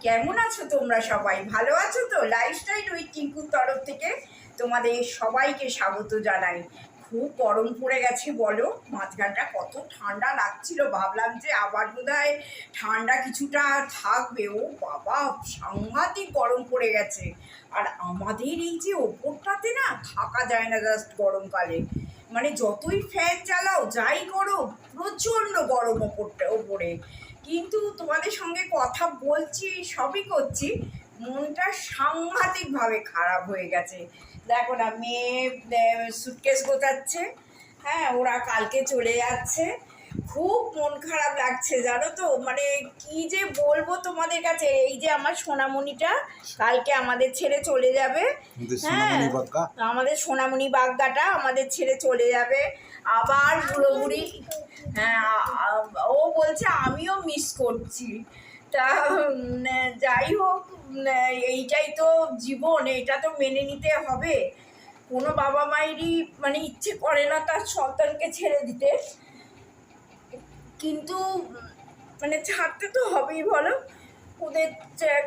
কেমন আছো তোমরা সবাই? ভালো আছো তো? লাইফস্টাইল উইথ টিঙ্কুর তরফ থেকে তোমাদের সবাইকে স্বাগত জানাই। খুব গরম পড়ে গেছে বলো। মাঝখানটা কত ঠান্ডা লাগছিল। ভাবলাম যে আবার বোধহয় ঠান্ডা কিছুটা থাকবে। ও বাবা, সাংঘাতিক গরম পড়ে গেছে। আর আমাদের এই যে ওপরটাতে না, থাকা যায় না জাস্ট গরমকালে। মানে যতই ফ্যান চালাও, যাই করো, প্রচণ্ড গরম ওপরটা, ওপরে। কিন্তু তোমাদের সঙ্গে কথা বলছি, সবই করছি। মনটা সাংঘাতিকভাবে খারাপ হয়ে গেছে। দেখো না, মেয়ে সুটকেস গোতাচ্ছে হ্যাঁ ওরা কালকে চলে যাচ্ছে। খুব মন খারাপ লাগছে জানো তো? মানে কি যে বলব তোমাদের কাছে? এই যে আমার সোনামণিটা কালকে আমাদের ছেড়ে চলে যাবে। হ্যাঁ আমাদের সোনামণি বাগদাটা আমাদের ছেড়ে চলে যাবে। আবার বুড়ো বুড়ি হ্যাঁ ও বলছে আমিও মিস করছি। তা যাই হোক এইটাই তো জীবন এটা তো মেনে নিতে হবে। কোনো বাবা মায়েরই মানে ইচ্ছে করে না তার সন্তানকে ছেড়ে দিতে। কিন্তু মানে ছাড়তে তো হবেই, বলো? ওদের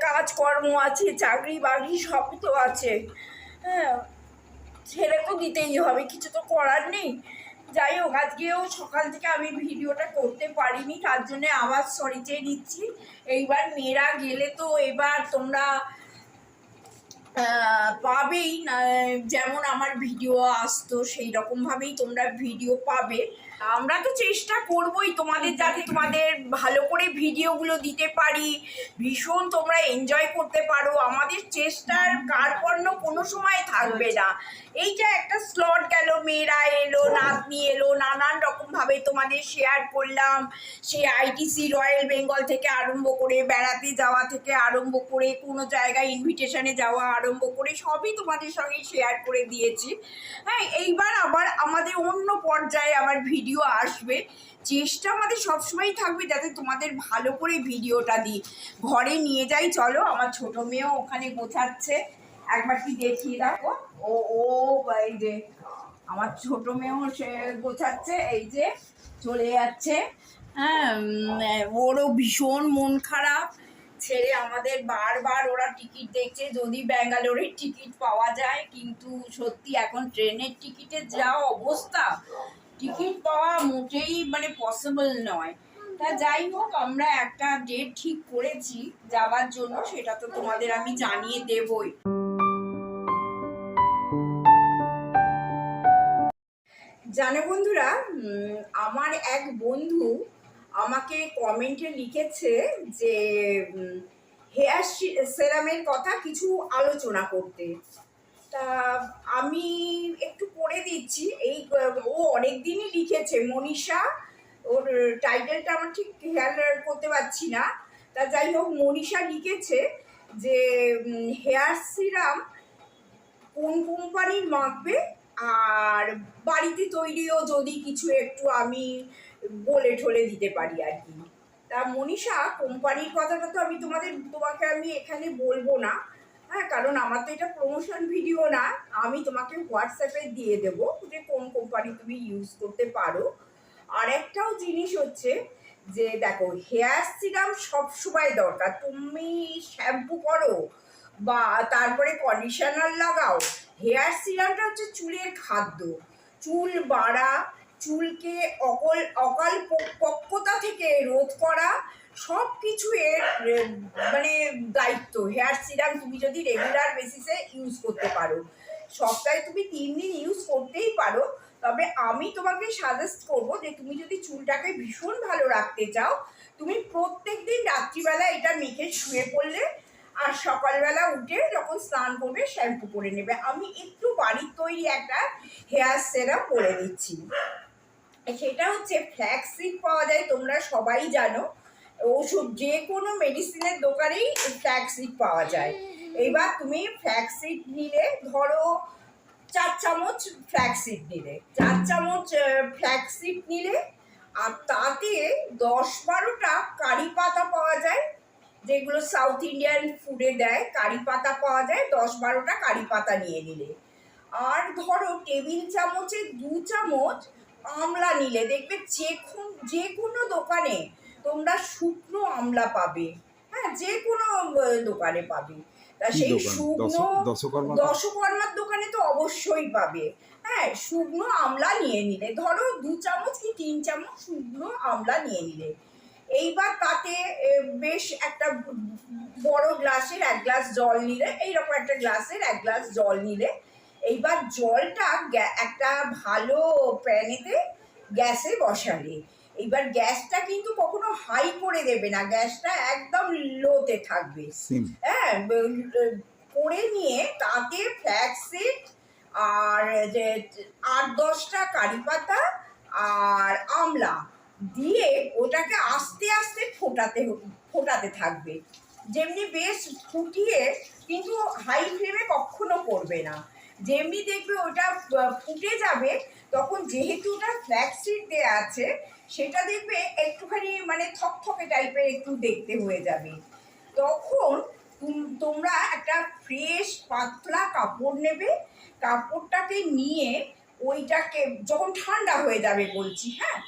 কাজকর্ম আছে, চাকরি বাকরি সব তো আছে। হ্যাঁ ছেড়ে তো দিতেই হবে, কিছু তো করার নেই। যাই হোক, আজকেও সকাল থেকে আমি ভিডিওটা করতে পারিনি, তার জন্যে আবার সরি চেয়ে নিচ্ছি। এইবার মেয়েরা গেলে তো এবার তোমরা পাবেই যেমন আমার ভিডিও আসতো সেই রকমভাবেই তোমরা ভিডিও পাবে। আমরা তো চেষ্টা করবই তোমাদের যাতে তোমাদের ভালো করে ভিডিওগুলো দিতে পারি। ভীষণ তোমরা এনজয় করতে পারো। আমাদের চেষ্টার কার্পণ্য কোনো সময় থাকবে না। এইটা একটা স্লট গেল, মেয়েরা এলো, নাতনি এলো, নানান রকমভাবে তোমাদের শেয়ার করলাম। সে আইটিসি রয়্যাল বেঙ্গল থেকে আরম্ভ করে, বেড়াতে যাওয়া থেকে আরম্ভ করে, কোনো জায়গায় ইনভিটেশনে যাওয়া আরম্ভ করে, সবই তোমাদের সঙ্গে শেয়ার করে দিয়েছি। হ্যাঁ এইবার আবার আমাদের অন্য পর্যায়ে আবার ভিডিও আসবে। চেষ্টা আমাদের সবসময়ই থাকবে যাতে তোমাদের ভালো করে ভিডিওটা দিই। ঘরে নিয়ে যাই, চলো। আমার ছোট মেয়েও ওখানে গোছাচ্ছে। একবার কি দেখিয়ে দেখো ও ও এই যে, আমার ছোট মেয়েও সে গোছাচ্ছে, এই যে, চলে যাচ্ছে। হ্যাঁ ওরও ভীষণ মন খারাপ। ছেড়ে আমাদের বারবার ওরা টিকিট দেখছে, যদি ব্যাঙ্গালোরের টিকিট পাওয়া যায়, কিন্তু সত্যি এখন ট্রেনের টিকিটের যা অবস্থা টিকিট পাওয়া মোটেই মানে পসিবল নয়। তা যাই হোক, আমরা একটা ডেট ঠিক করেছি যাওয়ার জন্য, সেটা তো তোমাদের আমি জানিয়ে দেবই। জানো বন্ধুরা আমার এক বন্ধু আমাকে কমেন্টে লিখেছে যে হেয়ার সেরামের কথা কিছু আলোচনা করতে। তা আমি একটু করে দিচ্ছি। এই, ও অনেক দিনই লিখেছে, মনীষা। ওর টাইটেলটা আমার ঠিক খেয়াল করতে পারছি না। তা যাই হোক, মনীষা লিখেছে যে হেয়ার সিরাম কোন কোম্পানির মাখবে আর বাড়িতে তৈরিও যদি কিছু একটু আমি বলে ঠলে দিতে পারি আর কি। তা মনীষা, কোম্পানির কথাটা তো আমি তোমাদের, তোমাকে আমি এখানে বলব না। হ্যাঁ কারণ আমার তো এটা প্রমোশন ভিডিও না। আমি তোমাকে হোয়াটসঅ্যাপে দিয়ে দেবো যে কোন কোম্পানি তুমি ইউজ করতে পারো। আর একটাও জিনিস হচ্ছে যে, দেখো হেয়ার সিরাম সবসময় দরকার। তুমি শ্যাম্পু করো বা তারপরে কন্ডিশনার লাগাও হেয়ার সিরামটা হচ্ছে চুলের খাদ্য। চুল বাড়া, চুলকে অকল, অকাল প- পক্কতা থেকে রোধ করা সব কিছু এর মানে দায়িত্ব। হেয়ার সিরাম তুমি যদি রেগুলার বেসিসে ইউজ করতে পারো। সপ্তাহে তুমি তিন দিন ইউজ করতেই পারো। তবে আমি তোমাকে সাজেস্ট করব যে তুমি যদি চুলটাকে ভীষণ ভালো রাখতে চাও, তুমি প্রত্যেক দিন রাত্রিবেলা এটা মেখে শুয়ে পড়লে আর সকালবেলা উঠে যখন স্নান করবে শ্যাম্পু করে নেবে। আমি একটু বাড়ির তৈরি একটা হেয়ার সেরাম করে দিচ্ছি সেটা হচ্ছে ফ্ল্যাক্সিড পাওয়া যায়, তোমরা সবাই জানো। ওষুধ যে কোনো মেডিসিনের দোকানেই ফ্ল্যাক্সিড পাওয়া যায়। এবার তুমি ফ্ল্যাক্সিড নিলে, ধরো চার চামচ ফ্ল্যাক্সিড নিলে। চার চামচ ফ্ল্যাক্সিড নিলে, আর তাতে দশ বারোটা কারি পাতা পাওয়া যায়, যেগুলো সাউথ ইন্ডিয়ান ফুডে দেয়, কারি পাতা পাওয়া যায়, দশ বারোটা কারি পাতা নিয়ে নিলে। আর ধরো টেবিল চামচে দু চামচ আমলা নিলে, দেখবে যে যে কোনো দোকানে তোমরা শুকনো আমলা পাবে। হ্যাঁ যে কোনো দোকানে পাবে। তা সেই শুকনো দশকর্মার দোকানে? তো অবশ্যই পাবে। হ্যাঁ শুকনো আমলা নিয়ে নিলে। ধরো দু চামচ কি তিন চামচ শুকনো আমলা নিয়ে নিলে। এইবার তাতে বেশ একটা বড় গ্লাসের এক গ্লাস জল নিলে এইরকম একটা গ্লাসের এক গ্লাস জল নিলে এইবার জলটা একটা ভালো প্যানেতে গ্যাসে বসালে। এইবার গ্যাসটা কিন্তু কখনো হাই করে দেবে না। গ্যাসটা একদম লোতে থাকবে। হ্যাঁ করে নিয়ে তাতে ফ্ল্যাক্সিড আর যে আট দশটা কারি পাতা আর আমলা দিয়ে ওটাকে আস্তে আস্তে ফোটাতে ফোটাতে থাকবে। যেমনি বেশ ফুটিয়ে কিন্তু হাই ফ্লেমে কখনো করবে না। যেমনি দেখবে ওটা ফুটে যাবে, তখন যেহেতু ওটা ফ্ল্যাক্সিড দেওয়া আছে, সেটা দেখবে একটুখানি মানে থকথকে টাইপের একটু দেখতে হয়ে যাবে। তখন তোমরা একটা ফ্রেশ পাতলা কাপড় নেবে, কাপড়টাকে নিয়ে ওইটাকে, যখন ঠান্ডা হয়ে যাবে বলছি হ্যাঁ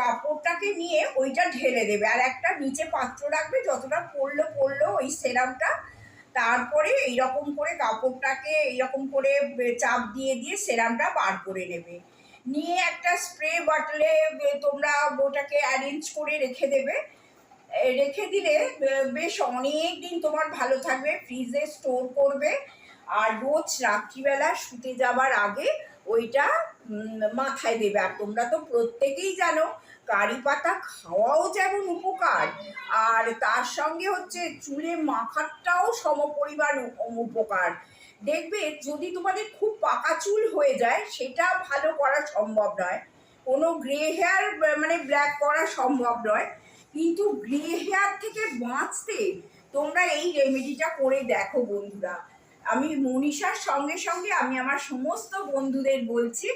কাপড়টাকে নিয়ে ওইটা ঢেলে দেবে। আর একটা নিচে পাত্র রাখবে, যতটা পড়ল পড়ল ওই সেরামটা তারপরে এইরকম করে কাপড়টাকে এইরকম করে চাপ দিয়ে দিয়ে সেরামটা বার করে নেবে। নিয়ে একটা স্প্রে বাটলে তোমরা ওটাকে অ্যারেঞ্জ করে রেখে দেবে। রেখে দিলে বেশ অনেক দিন তোমার ভালো থাকবে ফ্রিজে স্টোর করবে। আর রোজ রাত্রিবেলা শুতে যাবার আগে ওইটা মাথায় দেবে। আর তোমরা তো প্রত্যেকেই জানো কারি পাতা খাওয়াও যেমন উপকার, আর তার সঙ্গে হচ্ছে চুলে মাখাটাও সমপরিমাণ উপকার। দেখবে যদি তোমাদের খুব পাকা চুল হয়ে যায়, সেটা ভালো করা সম্ভব নয়। কোনো গ্রে হেয়ার মানে ব্ল্যাক করা সম্ভব নয়। কিন্তু গ্রে হেয়ার থেকে বাঁচতে তোমরা এই রেমেডিটা করে দেখো বন্ধুরা। আমি মনীষার সঙ্গে সঙ্গে আমি আমার সমস্ত বন্ধুদের বলছি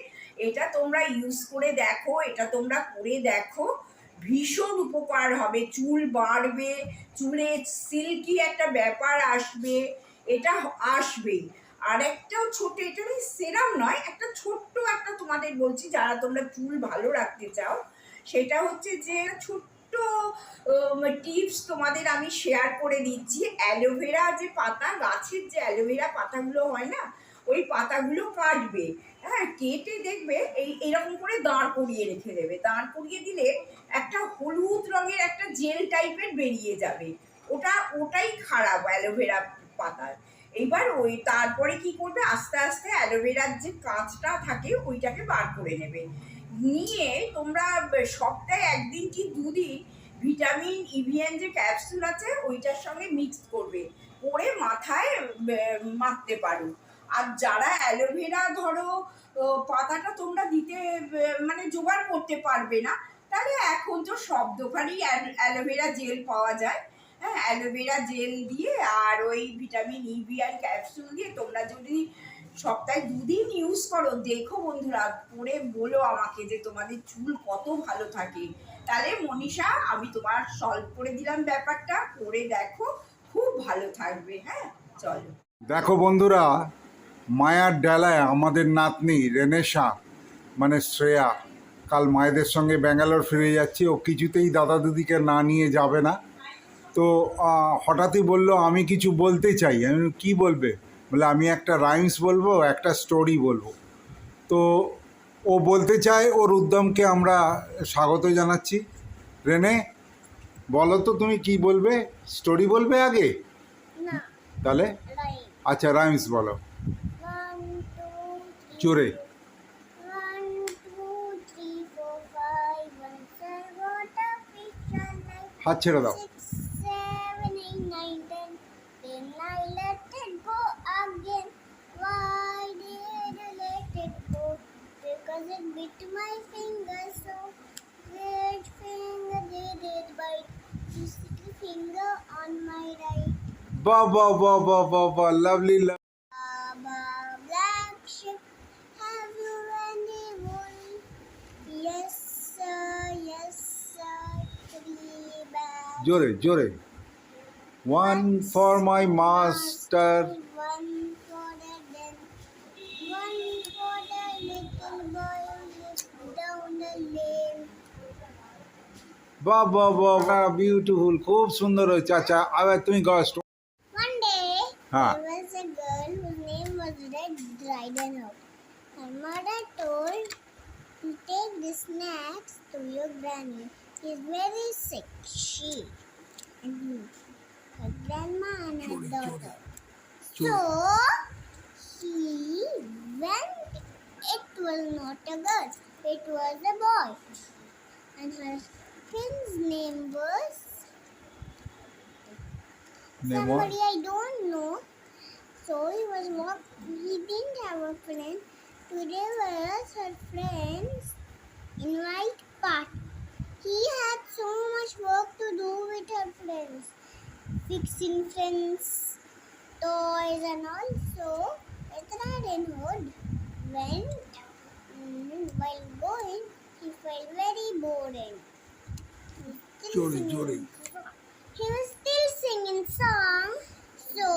এটা তোমরা ইউজ করে দেখো, এটা তোমরা করে দেখো। ভীষণ উপকার হবে, চুল বাড়বে, চুলে সিল্কি একটা ব্যাপার আসবে, এটা আসবেই। আর একটাও ছোট এটা সেরাম নয়, একটা ছোট্ট একটা তোমাদের বলছি, যারা তোমরা চুল ভালো রাখতে চাও, সেটা হচ্ছে যে ছোট্ট টিপস তোমাদের আমি শেয়ার করে দিচ্ছি। অ্যালোভেরা যে পাতা, গাছের যে অ্যালোভেরা পাতাগুলো হয় না ওই পাতাগুলো কাটবে। হ্যাঁ কেটে দেখবে এই, এরকম করে দাঁড় করিয়ে রেখে দেবে। দাঁড় করিয়ে দিলে একটা হলুদ রঙের একটা জেল টাইপের বেরিয়ে যাবে। ওটা, ওটাই খারাপ অ্যালোভেরা পাতার। এইবার ওই, তারপরে কি করবে? আস্তে আস্তে অ্যালোভেরার যে কাঁচটা থাকে, ওইটাকে বার করে নেবে। নিয়ে তোমরা সপ্তাহে একদিন কি দুদিন ভিটামিন ইভিএন যে ক্যাপসুল আছে, ওইটার সঙ্গে মিক্স করবে। করে মাথায় মাখতে পারো। আর যারা অ্যালোভেরা ধরো পাতাটা তোমরা দিতে মানে জোগাড় করতে পারবে না, তাহলে এখন তো সব দোকানেই অ্যাল- অ্যালোভেরা জেল পাওয়া যায়। হ্যাঁ অ্যালোভেরা জেল দিয়ে আর ওই ভিটামিন ইভিআর ক্যাপসুল দিয়ে তোমরা যদি সপ্তাহে দুদিন ইউজ করো, দেখো বন্ধুরা পরে বলো আমাকে যে তোমাদের চুল কত ভালো থাকে। তাহলে মনীষা, আমি তোমার সলভ করে দিলাম ব্যাপারটা, করে দেখো, খুব ভালো থাকবে। হ্যাঁ চলো। দেখো বন্ধুরা মায়ার ডালায় আমাদের নাতনি রেনেশা মানে শ্রেয়া কাল মায়েদের সঙ্গে ব্যাঙ্গালোর ফিরে যাচ্ছি ও কিছুতেই দাদা দিদিকে না নিয়ে যাবে না। তো হঠাৎই বলল আমি কিছু বলতে চাই। আমি কি বলবে? বলে আমি একটা রাইমস বলব একটা স্টোরি বলব। তো ও বলতে চায় ওর উদ্যমকে আমরা স্বাগত জানাচ্ছি। রেনে বলো তো তুমি কি বলবে? স্টোরি বলবে আগে? তাহলে? আচ্ছা রাইমস বলো। নাইন হাত ছেড়ে দাও six seven eight nine ten then I let জোরে জোরে one for my master One for the den, one for the little boy who lives down the lane. বাহ বাহ বাহ বিউটিফুল খুব সুন্দর হয়েছে আচ্ছা আবার তুমি গস্ট One day, Huh. there was a girl whose name was Red Riding Hood. Her mother told to take the snacks to your granny. She's very sick. She and her grandma and her daughter. So he went. It was not a girl. It was a boy, and her friend's name was Somebody I don't know. So he was walk. He didn't have a friend. Today was her friends invite party. He had so much work to do with her friends, fixing friends, toys and all. So Ethra Hood went. mm, while going, he felt very boring. He was still singing- jolly. he was still singing song, so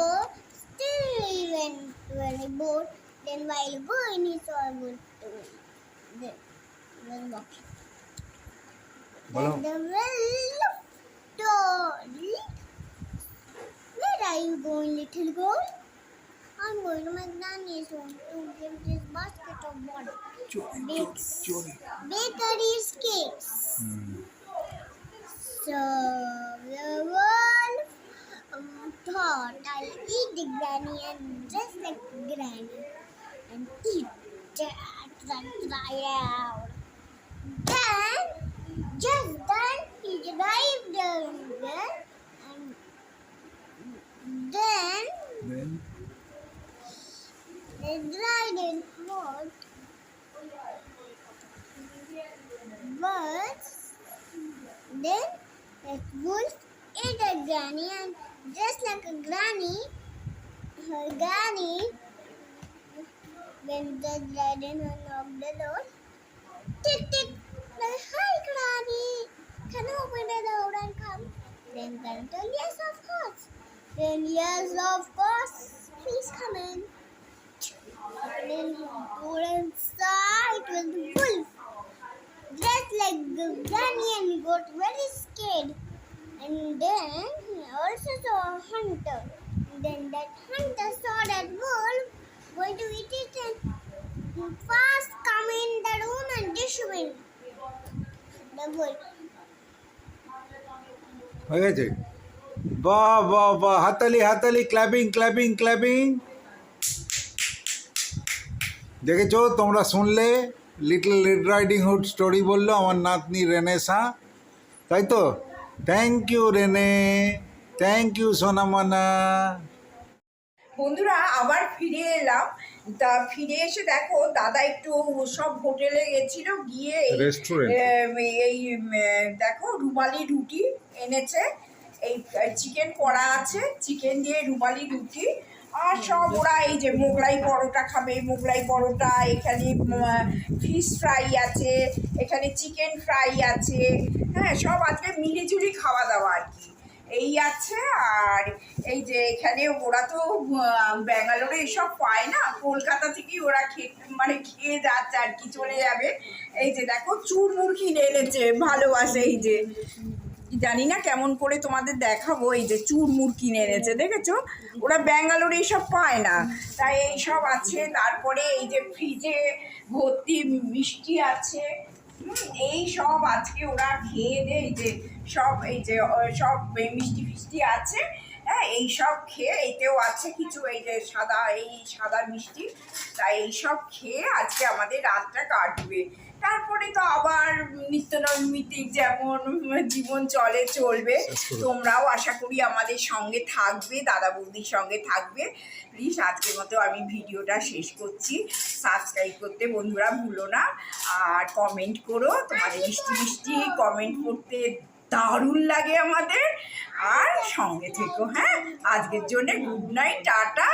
still he went very bored. Then while going, he saw a good toy. Then he was walking. বলো the wolf told, Where are you going, little girl? I'm going to my granny's home to give this basket of water. Bakes, bakery's cakes. So the wolf um, thought I'll eat the granny and dress like granny and eat that that out. Then, just then, he arrived there and then the dragon thought but then that wolf ate a granny and just like a granny, her granny, when the dragon knocked the door, tick tick, like, hi granny, can you open the door and come? Then Granny told yes of course. Then yes of course, please come in. Then he go inside with the wolf the granny and he got very scared. And then he also saw a hunter. And then that hunter saw that wolf going to eat it and he fast come in the room and dish him. The wolf. হয়ে গেছে বাহ বাহ বাহ হাতালি হাতালি clapping clapping clapping দেখেছো তোমরা শুনলে little red riding hood story বলল আমার নাতনি রেনেসা তাই তো? Thank you Rene. Thank you সোনামানা। বন্ধুরা আবার ফিরে এলাম। তা ফিরে এসে দেখো দাদা একটু সব হোটেলে গেছিল গিয়ে এই, দেখো রুমালি রুটি এনেছে। এই চিকেন করা আছে চিকেন দিয়ে রুমালি রুটি। আর সব ওরা এই যে মোগলাই পরোটা খাবে, মোগলাই পরোটা, এখানে ফিশ ফ্রাই আছে, এখানে চিকেন ফ্রাই আছে হ্যাঁ সব আজকে মিলিজুলি খাওয়া দাওয়া আর কি। এই আছে আর এই যে এখানে ওরা তো ব্যাঙ্গালোরে এসব পায় না, কলকাতা থেকেই ওরা খেয়ে মানে খেয়ে যাচ্ছে আর কি, চলে যাবে। এই যে দেখো, চুরমুর কিনে এনেছে, ভালোবাসে এই যে। জানি না কেমন করে তোমাদের দেখাবো, এই যে চুরমুর কিনে এনেছে, দেখেছ? ওরা ব্যাঙ্গালোরে এইসব পায় না। তাই এইসব আছে, তারপরে এই যে ফ্রিজে ভর্তি মিষ্টি আছে। এই সব আজকে ওরা খেয়ে দেয় যে সব, এই যে সব মিষ্টি ফিষ্টি আছে। হ্যাঁ এই সব খেয়ে, এতেও আছে কিছু, এই যে সাদা, এই সাদা মিষ্টি। তাই এই সব খেয়ে আজকে আমাদের রাতটা কাটবে। তারপরে তো আবার নিত্য নৈমিত্তিক যেমন জীবন চলে চলবে। তোমরাও আশা করি আমাদের সঙ্গে থাকবে দাদা বৌদির সঙ্গে থাকবে। প্লিজ আজকের মতো আমি ভিডিওটা শেষ করছি। সাবস্ক্রাইব করতে বন্ধুরা ভুলো না। আর কমেন্ট করো। তোমাদের মিষ্টি মিষ্টি কমেন্ট করতে দারুণ লাগে আমাদের। আর সঙ্গে থেকো হ্যাঁ? আজকের জন্য গুড নাইট টাটা।